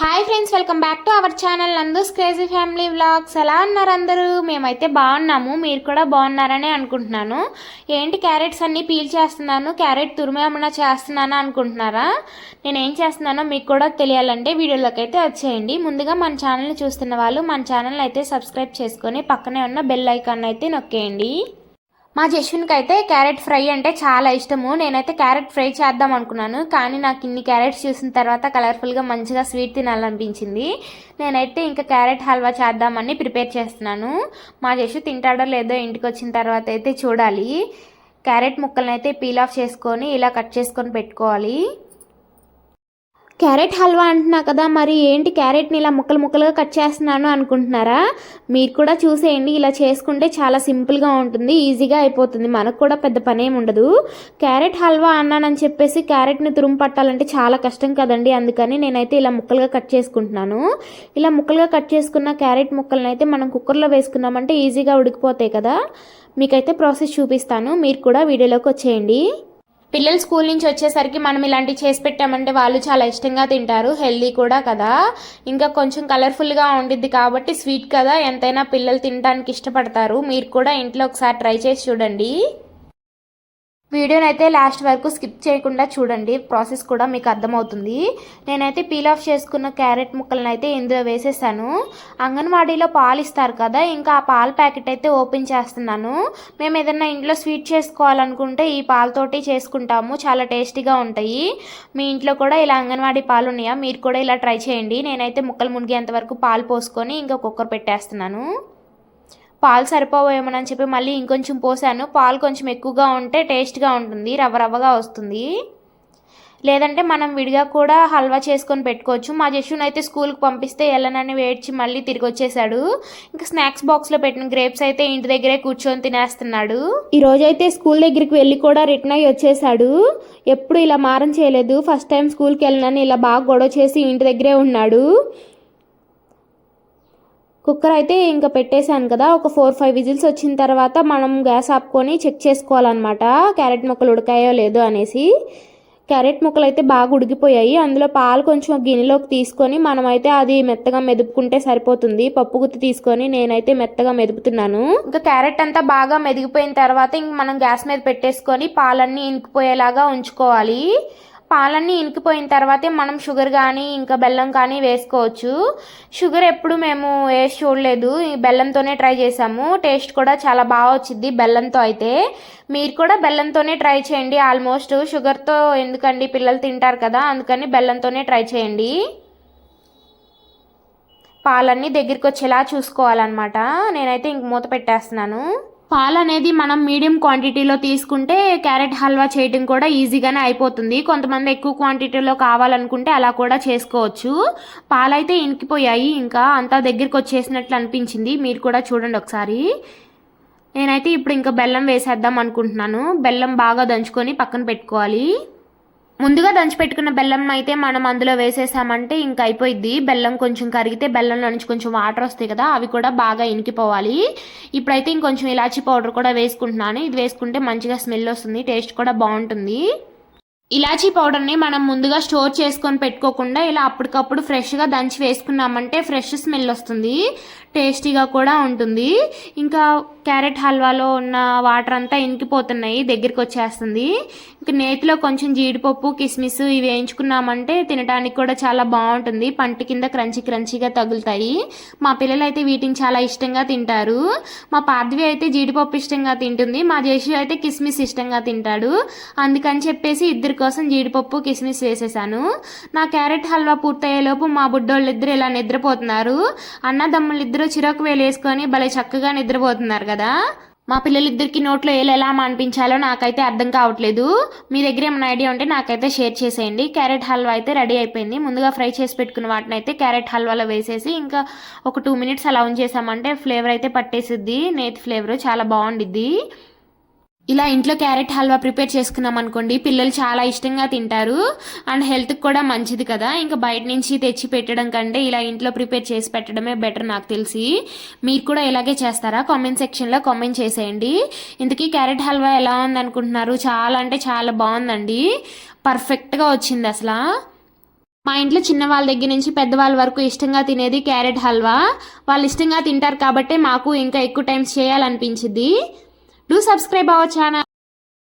Hi friends welcome back to our channel Nandu's crazy family vlogs ఎలా ఉన్నారు అందరూ? మేమైతే బాగున్నాము. మీరు కూడా బాగున్నారని అనుకుంటున్నాను. ఏంటి క్యారెట్స్ అన్నీ పీల్ చేస్తున్నాను? క్యారెట్ తురిమేమన్నా చేస్తున్నానా అనుకుంటున్నారా? నేను ఏం చేస్తున్నానో మీకు కూడా తెలియాలంటే వీడియోలోకి అయితే వచ్చేయండి. ముందుగా మన ఛానల్ని చూస్తున్న వాళ్ళు మన ఛానల్ అయితే సబ్స్క్రైబ్ చేసుకొని పక్కనే ఉన్న బెల్ ఐకాన్ అయితే నొక్కేయండి. మా జశ్విన్కి అయితే క్యారెట్ ఫ్రై అంటే చాలా ఇష్టము. నేనైతే క్యారెట్ ఫ్రై చేద్దాం అనుకున్నాను. కానీ నాకు ఇన్ని క్యారెట్స్ చూసిన తర్వాత కలర్ఫుల్గా మంచిగా స్వీట్ తినాలనిపించింది. నేనైతే ఇంకా క్యారెట్ హల్వా చేద్దామని ప్రిపేర్ చేస్తున్నాను. మా జశ్వి తింటాడో లేదో ఇంటికి వచ్చిన తర్వాత అయితే చూడాలి. క్యారెట్ ముక్కలను అయితే పీల్ ఆఫ్ చేసుకొని ఇలా కట్ చేసుకొని పెట్టుకోవాలి. క్యారెట్ హల్వా అంటున్నా కదా మరి ఏంటి క్యారెట్ని ఇలా ముక్కలు ముక్కలుగా కట్ చేస్తున్నాను అనుకుంటున్నారా? మీరు కూడా చూసేయండి ఇలా చేసుకుంటే చాలా సింపుల్గా ఉంటుంది ఈజీగా అయిపోతుంది మనకు కూడా పెద్ద పని ఏమి ఉండదు. క్యారెట్ హల్వా అన్నానని చెప్పేసి క్యారెట్ని తురుము పట్టాలంటే చాలా కష్టం కదండి అందుకని నేనైతే ఇలా ముక్కలుగా కట్ చేసుకుంటున్నాను. ఇలా ముక్కలుగా కట్ చేసుకున్న క్యారెట్ ముక్కలను అయితే మనం కుక్కర్లో వేసుకున్నామంటే ఈజీగా ఉడికిపోతాయి కదా. మీకైతే ప్రాసెస్ చూపిస్తాను మీరు కూడా వీడియోలోకి వచ్చేయండి. పిల్లలు స్కూల్ నుంచి వచ్చేసరికి మనం ఇలాంటివి చేసి పెట్టామంటే వాళ్ళు చాలా ఇష్టంగా తింటారు హెల్దీ కూడా కదా. ఇంకా కొంచెం కలర్ఫుల్గా ఉండిద్ది కాబట్టి స్వీట్ కదా. ఎంతైనా పిల్లలు తినడానికి ఇష్టపడతారు. మీరు కూడా ఇంట్లో ఒకసారి ట్రై చేసి చూడండి. వీడియోని అయితే లాస్ట్ వరకు స్కిప్ చేయకుండా చూడండి. ప్రాసెస్ కూడా మీకు అర్థమవుతుంది. నేనైతే పీల్ ఆఫ్ చేసుకున్న క్యారెట్ ముక్కలను అయితే ఇందులో వేసేసాను. అంగన్వాడీలో పాలు ఇస్తారు కదా ఇంకా ఆ పాల ప్యాకెట్ అయితే ఓపెన్ చేస్తున్నాను. మేము ఏదైనా ఇంట్లో స్వీట్ చేసుకోవాలనుకుంటే ఈ పాలతోటి చేసుకుంటాము. చాలా టేస్టీగా ఉంటాయి. మీ ఇంట్లో కూడా ఇలా అంగన్వాడీ పాలు ఉన్నాయా? మీరు కూడా ఇలా ట్రై చేయండి. నేనైతే ముక్కలు మునిగేంత వరకు పాలు పోసుకొని ఇంకా కుక్కర్ పెట్టేస్తున్నాను. పాలు సరిపోవేమోనని చెప్పి మళ్ళీ ఇంకొంచెం పోసాను. పాలు కొంచెం ఎక్కువగా ఉంటే టేస్ట్గా ఉంటుంది రవ్వ రవ్వగా వస్తుంది. లేదంటే మనం విడిగా కూడా హల్వా చేసుకొని పెట్టుకోవచ్చు. మా జషున్ అయితే స్కూల్కి పంపిస్తే ఎల్లనని వేడ్చి మళ్ళీ తిరిగి వచ్చేసాడు. ఇంకా స్నాక్స్ బాక్స్లో పెట్టిన గ్రేప్స్ అయితే ఇంటి దగ్గరే కూర్చొని తినేస్తున్నాడు. ఈరోజు అయితే స్కూల్ దగ్గరికి వెళ్ళి కూడా రిటర్న్ అయ్యి వచ్చేసాడు. ఎప్పుడు ఇలా మారం చేయలేదు. ఫస్ట్ టైం స్కూల్కి వెళ్ళినని ఇలా బాగా గొడవ చేసి ఇంటి దగ్గరే ఉన్నాడు. కుక్కర్ అయితే ఇంకా పెట్టేశాను కదా ఒక ఫోర్ ఫైవ్ విజిల్స్ వచ్చిన తర్వాత మనం గ్యాస్ ఆపుకొని చెక్ చేసుకోవాలన్నమాట. క్యారెట్ ముక్కలు ఉడకాయో లేదో అనేసి. క్యారెట్ ముక్కలు అయితే బాగా ఉడికిపోయాయి. అందులో పాలు కొంచెం గిన్నెలోకి తీసుకొని మనమైతే అది మెత్తగా మెదుపుకుంటే సరిపోతుంది. పప్పు గుత్తి తీసుకొని నేనైతే మెత్తగా మెదుపుతున్నాను. ఇంకా క్యారెట్ అంతా బాగా మెదిగిపోయిన తర్వాత ఇంక మనం గ్యాస్ మీద పెట్టేసుకొని పాలన్నీ ఇంకిపోయేలాగా ఉంచుకోవాలి. పాలన్నీ ఇనికిపోయిన తర్వాతే మనం షుగర్ కానీ ఇంకా బెల్లం కానీ వేసుకోవచ్చు. షుగర్ ఎప్పుడు మేము వేసి చూడలేదు. ఈ బెల్లంతోనే ట్రై చేసాము టేస్ట్ కూడా చాలా బాగా వచ్చింది బెల్లంతో అయితే. మీరు కూడా బెల్లంతోనే ట్రై చేయండి. ఆల్మోస్ట్ షుగర్తో ఎందుకండి పిల్లలు తింటారు కదా అందుకని బెల్లంతోనే ట్రై చేయండి. పాలన్నీ దగ్గరికి వచ్చేలా చూసుకోవాలన్నమాట. నేనైతే ఇంక మూత పెట్టేస్తున్నాను. పాలు అనేది మనం మీడియం క్వాంటిటీలో తీసుకుంటే క్యారెట్ హల్వా చేయడం కూడా ఈజీగానే అయిపోతుంది. కొంతమంది ఎక్కువ క్వాంటిటీలో కావాలనుకుంటే అలా కూడా చేసుకోవచ్చు. పాలైతే ఇనికిపోయాయి. ఇంకా అంతా దగ్గరికి వచ్చేసినట్లు అనిపించింది. మీరు కూడా చూడండి ఒకసారి. నేనైతే ఇప్పుడు ఇంకా బెల్లం వేసేద్దాం అనుకుంటున్నాను. బెల్లం బాగా దంచుకొని పక్కన పెట్టుకోవాలి. ముందుగా దంచిపెట్టుకున్న బెల్లం అయితే మనం అందులో వేసేసామంటే ఇంకా అయిపోయింది బెల్లం కొంచెం కరిగితే బెల్లంలో నుంచి కొంచెం వాటర్ వస్తాయి కదా అవి కూడా బాగా ఇనికిపోవాలి. ఇప్పుడైతే ఇంకొంచెం ఇలాచీ పౌడర్ కూడా వేసుకుంటున్నాను. ఇది వేసుకుంటే మంచిగా స్మెల్ వస్తుంది టేస్ట్ కూడా బాగుంటుంది. ఇలాచీ పౌడర్ని మనం ముందుగా స్టోర్ చేసుకొని పెట్టుకోకుండా ఇలా అప్పటికప్పుడు ఫ్రెష్గా దంచి వేసుకున్నామంటే ఫ్రెష్ స్మెల్ వస్తుంది టేస్టీగా కూడా ఉంటుంది. ఇంకా క్యారెట్ హల్వాలో ఉన్న వాటర్ అంతా ఇంకిపోతున్నాయి దగ్గరికి వచ్చేస్తుంది. ఇంకా నేతిలో కొంచెం జీడిపప్పు కిస్మిస్ ఇవి వేయించుకున్నామంటే తినడానికి కూడా చాలా బాగుంటుంది. పంట కింద క్రంచి క్రంచిగా తగులుతాయి. మా పిల్లలు అయితే వీటిని చాలా ఇష్టంగా తింటారు. మా పార్థవి అయితే జీడిపప్పు ఇష్టంగా తింటుంది. మా జేషు అయితే కిస్మిస్ ఇష్టంగా తింటాడు. అందుకని చెప్పేసి ఇద్దరి కోసం జీడిపప్పు కిస్మిస్ వేసేసాను. నా క్యారెట్ హల్వా పూర్తయ్యేలోపు మా బుడ్డోళ్ళు ఇద్దరు ఇలా నిద్రపోతున్నారు. అన్నదమ్ములు ఇద్దరు చిరకు వేలు వేసుకొని భలే చక్కగా నిద్రపోతున్నారు కదా. మా పిల్లలిద్దరికి నోట్లో ఏలు ఎలా అనిపించాలో నాకైతే అర్థం కావట్లేదు. మీ దగ్గర ఏమైనా ఐడియా ఉంటే నాకైతే షేర్ చేసేయండి. క్యారెట్ హల్వా అయితే రెడీ అయిపోయింది. ముందుగా ఫ్రై చేసి పెట్టుకున్న వాటిని అయితే క్యారెట్ హల్వాలో వేసేసి ఇంకా ఒక టూ మినిట్స్ అలా ఉంచేసామంటే ఫ్లేవర్ అయితే పట్టేసిద్ది. నేతి ఫ్లేవర్ చాలా బాగుండిద్ది. ఇలా ఇంట్లో క్యారెట్ హల్వా ప్రిపేర్ చేసుకున్నాం అనుకోండి పిల్లలు చాలా ఇష్టంగా తింటారు. అండ్ హెల్త్కి కూడా మంచిది కదా. ఇంకా బయట నుంచి తెచ్చి పెట్టడం కంటే ఇలా ఇంట్లో ప్రిపేర్ చేసి పెట్టడమే బెటర్ నాకు తెలిసి. మీరు కూడా ఇలాగే చేస్తారా? కామెంట్ సెక్షన్లో కామెంట్ చేసేయండి. ఇంతకీ క్యారెట్ హల్వా ఎలా ఉందనుకుంటున్నారు? చాలా అంటే చాలా బాగుందండి. పర్ఫెక్ట్గా వచ్చింది అసలు. మా ఇంట్లో చిన్న వాళ్ళ దగ్గర నుంచి పెద్దవాళ్ళ వరకు ఇష్టంగా తినేది క్యారెట్ హల్వా. వాళ్ళు ఇష్టంగా తింటారు కాబట్టి మాకు ఇంకా ఎక్కువ టైమ్స్ చేయాలనిపించింది డూ సబ్స్క్రైబ్ అవర్ ఛానల్